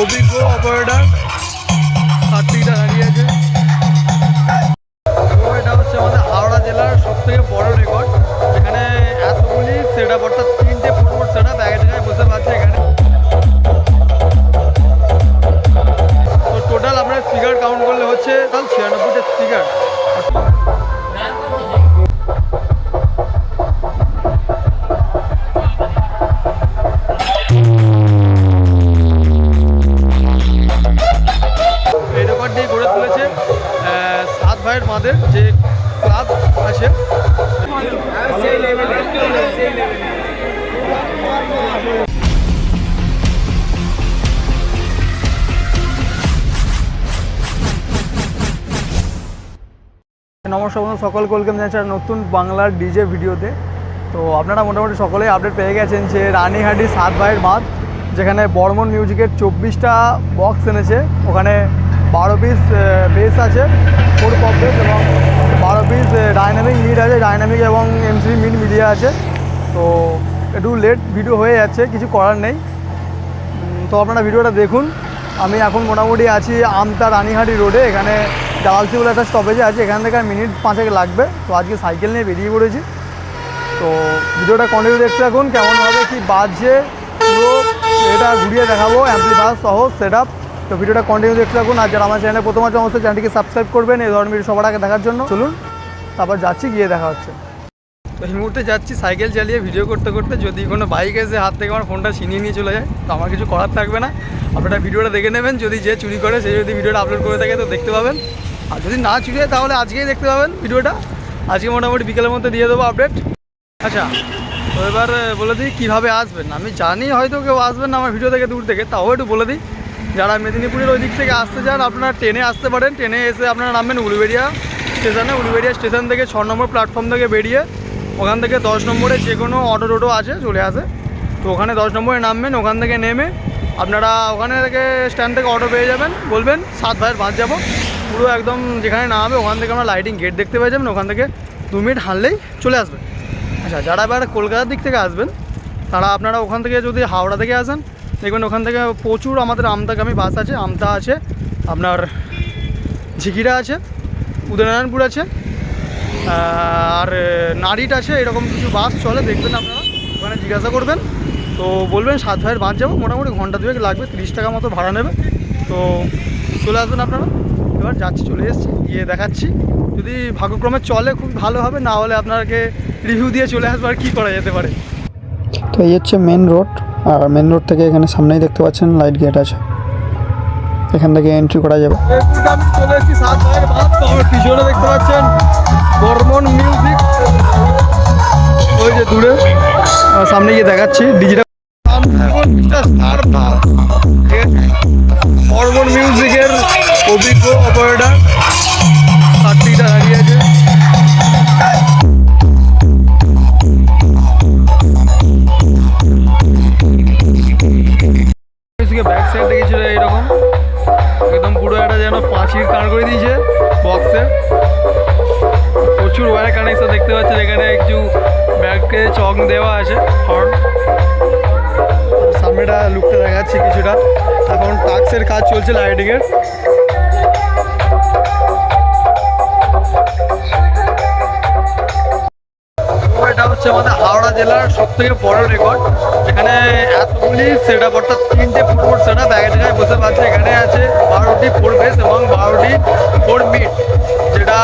অভিজ্ঞ অপারেটার কার্তিকটা দাঁড়িয়ে আছে। এটা হচ্ছে আমাদের হাওড়া জেলার সব থেকে বড় রেকর্ড এখানে এতগুলি সেট আপ অর্থাৎ তিনটে ফুটবল সেট আপ এক জায়গায় বসে পাচ্ছে এখানে। তো টোটাল আপনার স্পিকার কাউন্ট করলে হচ্ছে, তাহলে ছিয়ানব্বইটা স্পিকার সকল কলকাম জানাচ্ছি নতুন বাংলার ডিজে ভিডিওতে। তো আপনারা মোটামুটি সকলেই আপডেট পেয়ে গেছেন যে রানীহাটি সাত ভাইয়ের মাঠ, যেখানে বর্মন মিউজিকের চব্বিশটা বক্স এনেছে। ওখানে বারো পিস বেস আছে ফোর পপ বেস এবং বারো পিস ডাইনামিক মিড আছে ডাইনামিক এবং এমসি মিড মিডিয়া আছে। তো একটু লেট ভিডিও হয়ে যাচ্ছে, কিছু করার নেই। তো আপনারা ভিডিওটা দেখুন। আমি এখন মোটামুটি আছি আমতা রানীহাটি রোডে এখানে ডালসি বলে একটা স্টপেজে আছে, এখান থেকে মিনিট পাঁচেক লাগবে। তো আজকে সাইকেল নিয়ে বেরিয়ে পড়েছি। তো ভিডিওটা কন্টিনিউ দেখতে থাকুন কেমনভাবে কি বাজছে, পুরো এটা ঘুরিয়ে দেখাবো অ্যাম্পলিফায়ার সহ সেট আপ তো ভিডিওটা কন্টিনিউ দেখতে থাকুন, আর যারা আমার চ্যানেলে প্রথম আছে, অবশ্যই চ্যানেলটিকে সাবস্ক্রাইব করবেন, এই ধরনের ভিডিও সবার আগে দেখার জন্য। চলুন, তারপর যাচ্ছি, গিয়ে দেখা হচ্ছে। তো এই মুহূর্তে যাচ্ছি সাইকেল চালিয়ে ভিডিও করতে করতে। যদি কোনো বাইক এসে হাত থেকে আমার ফোনটা ছিনিয়ে নিয়ে চলে যায়, তো আমার কিছু করার থাকবে না। আপনারা ভিডিওটা দেখে নেবেন, যদি যে চুরি করে, সে যদি ভিডিওটা আপলোড করে থাকে, তো দেখতে পাবেন। আর যদি না হয় তাহলে আজকেই দেখতে পাবেন ভিডিওটা। আজকে মোটামুটি বিকেলের মধ্যে দিয়ে দেবো আপডেট আচ্ছা তো এবার বলে দিই কীভাবে আসবেন। আমি জানি হয়তো কেউ আসবেন না আমার ভিডিও থেকে দূর থেকে, তাও একটু বলে দিই। যারা মেদিনীপুরের ওই দিক থেকে আসতে চান, আপনারা ট্রেনে আসতে পারেন। ট্রেনে এসে আপনারা নামবেন উলুবেড়িয়া স্টেশনে। উলুবেড়িয়া স্টেশন থেকে ছ নম্বর প্ল্যাটফর্ম থেকে বেরিয়ে, ওখান থেকে দশ নম্বরে যে কোনো অটো টোটো আছে, চলে আসে। তো ওখানে দশ নম্বরে নামবেন, ওখান থেকে নেমে আপনারা ওখানে থেকে স্ট্যান্ড থেকে অটো পেয়ে যাবেন। বলবেন, সাত ভাইয়ের বাঁধ যাব। পুরো একদম যেখানে নামবে, ওখান থেকে আমরা লাইটিং গেট দেখতে পেয়ে যাবেন। ওখান থেকে দু মিনিট হাঁটলেই চলে আসবেন আচ্ছা যারা এবার কলকাতার দিক থেকে আসবেন, তারা আপনারা ওখান থেকে যদি হাওড়া থেকে আসেন, দেখবেন ওখান থেকে প্রচুর আমাদের আমতাগামী বাস আছে। আমতা আছে, আপনার ঝিকিরা আছে, উদয়নারায়ণপুর আছে আর নারীট আছে, এরকম কিছু বাস চলে, দেখবেন আপনারা, ওখানে জিজ্ঞাসা করবেন। তো বলবেন, সাত ভাইয়ের বাস যাব, মোটামুটি ঘণ্টা দুয়েক লাগবে, তিরিশ টাকা মতো ভাড়া নেবে। তো চলে আসবেন আপনারা। এবার যাচ্ছি চলে এসেছি গিয়ে দেখাচ্ছি। যদি ভাগ্যক্রমে চলে খুব ভালো হবে না হলে আপনাকে রিভিউ দিয়ে চলে আসব আর কী করা যেতে পারে। তো এই হচ্ছে মেন রোড আর মেন রোড থেকে এখানে সামনেই দেখতে পাচ্ছেন লাইট গেট আছে। এখান থেকে এন্ট্রি করা যাবে। চলে এসেছি সাত পিছনে দেখতে পাচ্ছেন বর্মন মিউজিক ওই যে দূরে সামনে গিয়ে দেখাচ্ছি ডিজিটাল বর্মন মিউজিকের করে দিয়েছে বক্সে প্রচুর ওয়ার কানেকশন দেখতে পাচ্ছেন, এখানে কিছু ব্যাগকে চক দেওয়া আছে হর্ন সামনেটা লুকটা দেখাচ্ছি কিছুটা। এখন টাক্সের কাজ চলছে লাইটিংয়ের হচ্ছে আমাদের হাওড়া জেলার সব থেকে বড় রেকর্ড এখানে এতগুলি সেট আপ অর্থাৎ তিনটে ফুটবল সেট আপ এক জায়গায় বসে পাচ্ছে। এখানে আছে বারোটি ফোর বেস এবং বারোটি ফোর মিড যেটা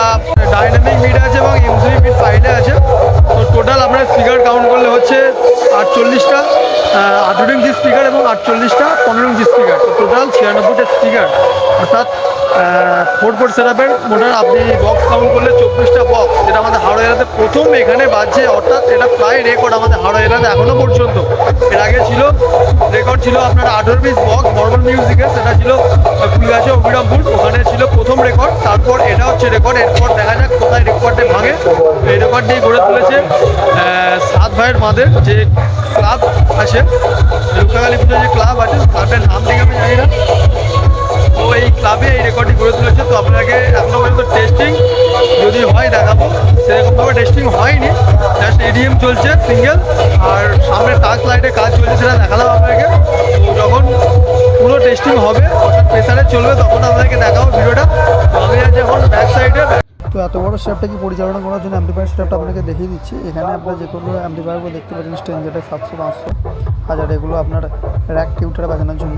ডাইনামিক মিড আছে এবং এমসি মিড সাইডে আছে। তো টোটাল আমরা স্পিকার কাউন্ট করলে হচ্ছে আটচল্লিশটা আঠেরো ইঞ্চি স্পিকার এবং আটচল্লিশটা, পনেরো ইঞ্চি স্পিকার তো টোটাল ছিয়ানব্বইটা স্পিকার অর্থাৎ ফোর ফোর সেটআপের মোটার আপনি বক্স কাউন্ট করলে চব্বিশটা বক্স যেটা আমাদের হাওড়া জেলাতে প্রথম এখানে বাজছে, অর্থাৎ এটা প্রায় রেকর্ড আমাদের হাওড়া জেলাতে এখনও পর্যন্ত। এর আগে ছিল রেকর্ড ছিল আপনার আঠেরো পিস বক্স বর্মন মিউজিকের সেটা ছিল কুলিয়াছে অবিরামপুর, ওখানে ছিল প্রথম রেকর্ড তারপর এটা হচ্ছে রেকর্ড এরপর দেখা যাক কোথায় রেকর্ডে ভাঙে। এই রেকর্ডটি গড়ে তুলেছে সাত ভাইয়ের মাদের যে ক্লাব আছে রূপকালী পুজোর যে ক্লাব আছে ক্লাবের নাম থেকে আমি জানি না। ও এই ক্লাবে এই রেকর্ডিং করে তুলেছে, তো আপনাকে এখন পর্যন্ত টেস্টিং যদি হয় দেখাবো, সেরকমভাবে টেস্টিং হয়নি জাস্ট এডিএম চলছে সিঙ্গেল আর সামনে টাচ লাইটে কাজ চলছে সেটা দেখালাম আপনাকে। তো যখন পুরো টেস্টিং হবে, অর্থাৎ প্রেশারে চলবে, তখন আপনাকে দেখাবো ভিডিওটা। আমি আজ এখন ব্যাক সাইডে তো এত বড় স্ট্যাপটাকে পরিচালনা করার জন্য অ্যাম্প্লিফায়ার স্ট্যাপটা আপনাকে দেখিয়ে দিচ্ছি। এখানে আপনার যে কোনো অ্যাম্প্লিফায়ারগুলো দেখতে পাচ্ছেন স্টেঞ্জারে সাতশো, পাঁচশো, হাজার, এগুলো আপনার র্যাক টিউটারে বাজানোর জন্য।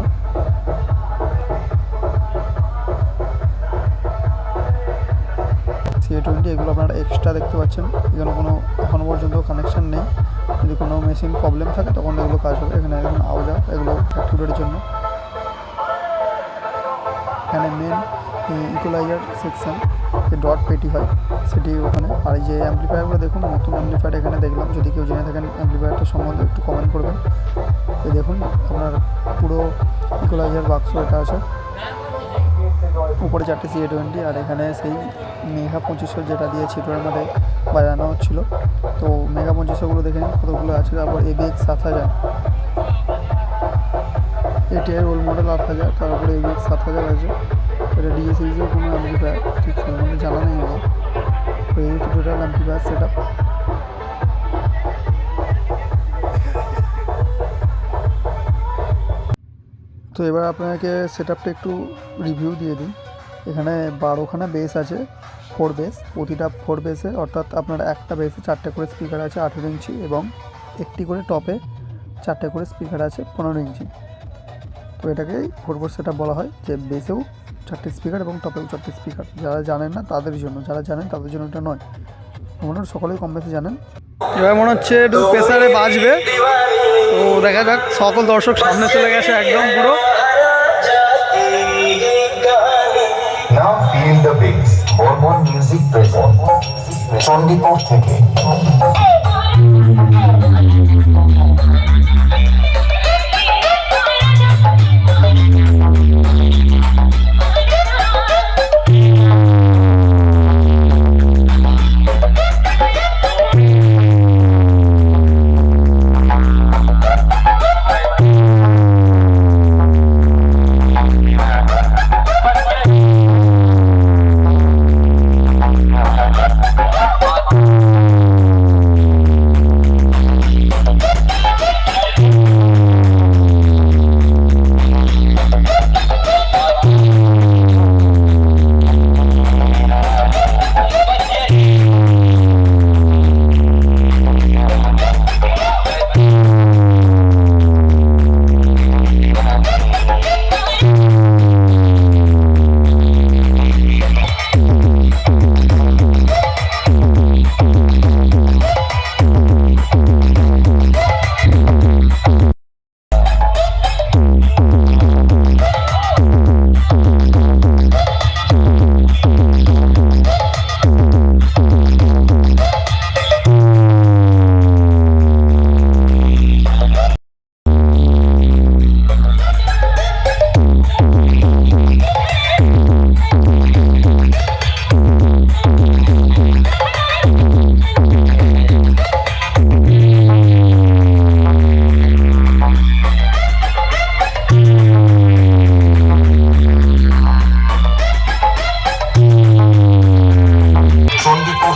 টোয়েন্টি এগুলো আপনারা এক্সট্রা দেখতে পাচ্ছেন, এখানে কোনো এখনও পর্যন্ত কানেকশান নেই। যদি কোনো মেশিন প্রবলেম থাকে, তখন এগুলো কাজ হবে। এখানে এখন আওজা, এগুলো অ্যাক্টিভেটের জন্য। এখানে মেন ইকোলাইজার সেকশন যে ডট পেটি হয়। সেটি ওখানে, আর এই যে অ্যাম্পলিফায়ারগুলো দেখুন, নতুন অ্যাম্পলিফায়ার এখানে দেখলাম। যদি কেউ জেনে থাকেন অ্যাম্পলিফায়ারটা সম্বন্ধে একটু কমেন্ট করবেন। এই দেখুন, আপনার পুরো ইকোলাইজার বাক্স এটা আছে। উপরে চারটে সিএ টোয়েন্টি আর এখানে সেই মেঘা পঁচিশশো যেটা দিয়ে ছিটোর মধ্যে বাজানো হচ্ছিল। তো মেঘা পঁচিশশোগুলো দেখে নিন কতগুলো আছে। তারপর এ এবিএক্স সাত হাজার। এটিআই রোল মডেল আট হাজার, তারপরে এবিএক্স সাত হাজার আছে। এটা ডিএ কোনো অ্যাম্পলিফায়ার ঠিক সম্বন্ধে জানা নেই আমার তো এই টোটাল অ্যাম্পলিফায়ার সেট আপ তো এবার আপনাকে সেট আপটা একটু রিভিউ দিয়ে দিই। এখানে বারোখানা বেস আছে ফোর বেস প্রতিটা ফোর বেসে অর্থাৎ আপনার একটা বেসে চারটে করে স্পিকার আছে আঠেরো ইঞ্চি এবং একটি করে টপে চারটে করে স্পিকার আছে পনেরো ইঞ্চি। তো এটাকেই ফোর ফোর সেট বলা হয় যে বেসেও চারটে স্পিকার এবং টপেও চারটে স্পিকার যারা জানেন না তাদের জন্য, যারা জানেন তাদের জন্য এটা নয়। মোটামুটি সকলেই কম বেশি জানেন। এবার মনে হচ্ছে একটু প্রেসারে বাজবে। তো দেখা যাক, সকল দর্শক সামনে চলে গেছে একদম পুরো। bass. Hormone Music present. Chandipur থেকে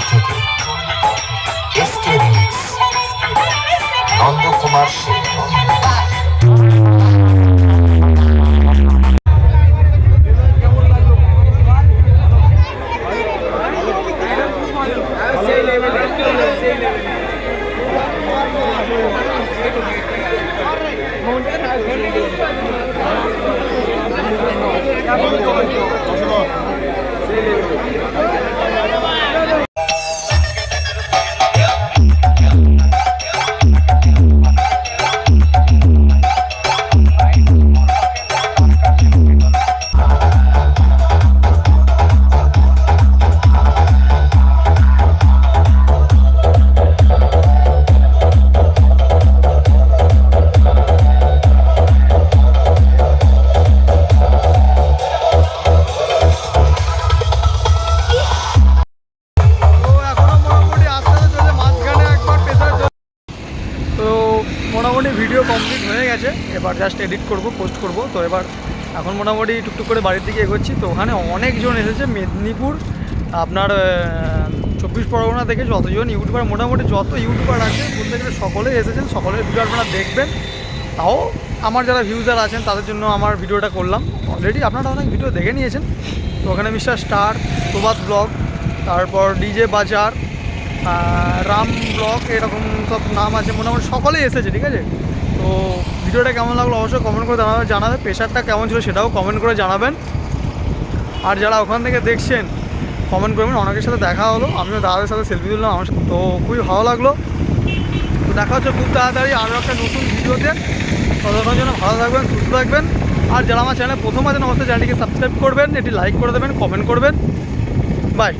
থেকে এসকে নন্দকুমার সেন তো গেছে এবার জাস্ট এডিট করব পোস্ট করব। তো এবার এখন মোটামুটি টুকটুক করে বাড়ির দিকে এগোচ্ছি। তো ওখানে অনেকজন এসেছে, মেদিনীপুর, আপনার চব্বিশ পরগনা থেকে যতজন ইউটিউবার, মোটামুটি যত ইউটিউবার আছে, বলতে গেলে সকলেই এসেছেন, সকলের ভিডিও আপনারা দেখবেন। তাও আমার যারা ভিউজার আছেন, তাদের জন্য আমার ভিডিওটা করলাম। অলরেডি আপনারা অনেক ভিডিও দেখে নিয়েছেন। তো ওখানে মিস্টার স্টার, প্রভাত ব্লগ, তারপর ডিজে বাজার রাম ব্লক এরকম সব নাম আছে, মোটামুটি সকলেই এসেছে, ঠিক আছে? তো ভিডিওটা কেমন লাগল অবশ্যই কমেন্ট করে জানাবে জানাবে প্রেশারটা কেমন ছিল সেটাও কমেন্ট করে জানাবেন। আর যারা ওখান থেকে দেখছেন কমেন্ট করবেন, অনেকের সাথে দেখা হলো, আমিও দাদাদের সাথে সেলফি তুললাম, আমার তো খুবই ভালো লাগল। তো দেখা হচ্ছে খুব তাড়াতাড়ি আরও একটা নতুন ভিডিওতে। ততক্ষণ জন্য ভালো থাকবেন, সুস্থ থাকবেন। আর যারা আমার চ্যানেলে প্রথম আছেন, অবশ্যই চ্যানেলটিকে সাবস্ক্রাইব করবেন এটি লাইক করে দেবেন কমেন্ট করবেন। বাই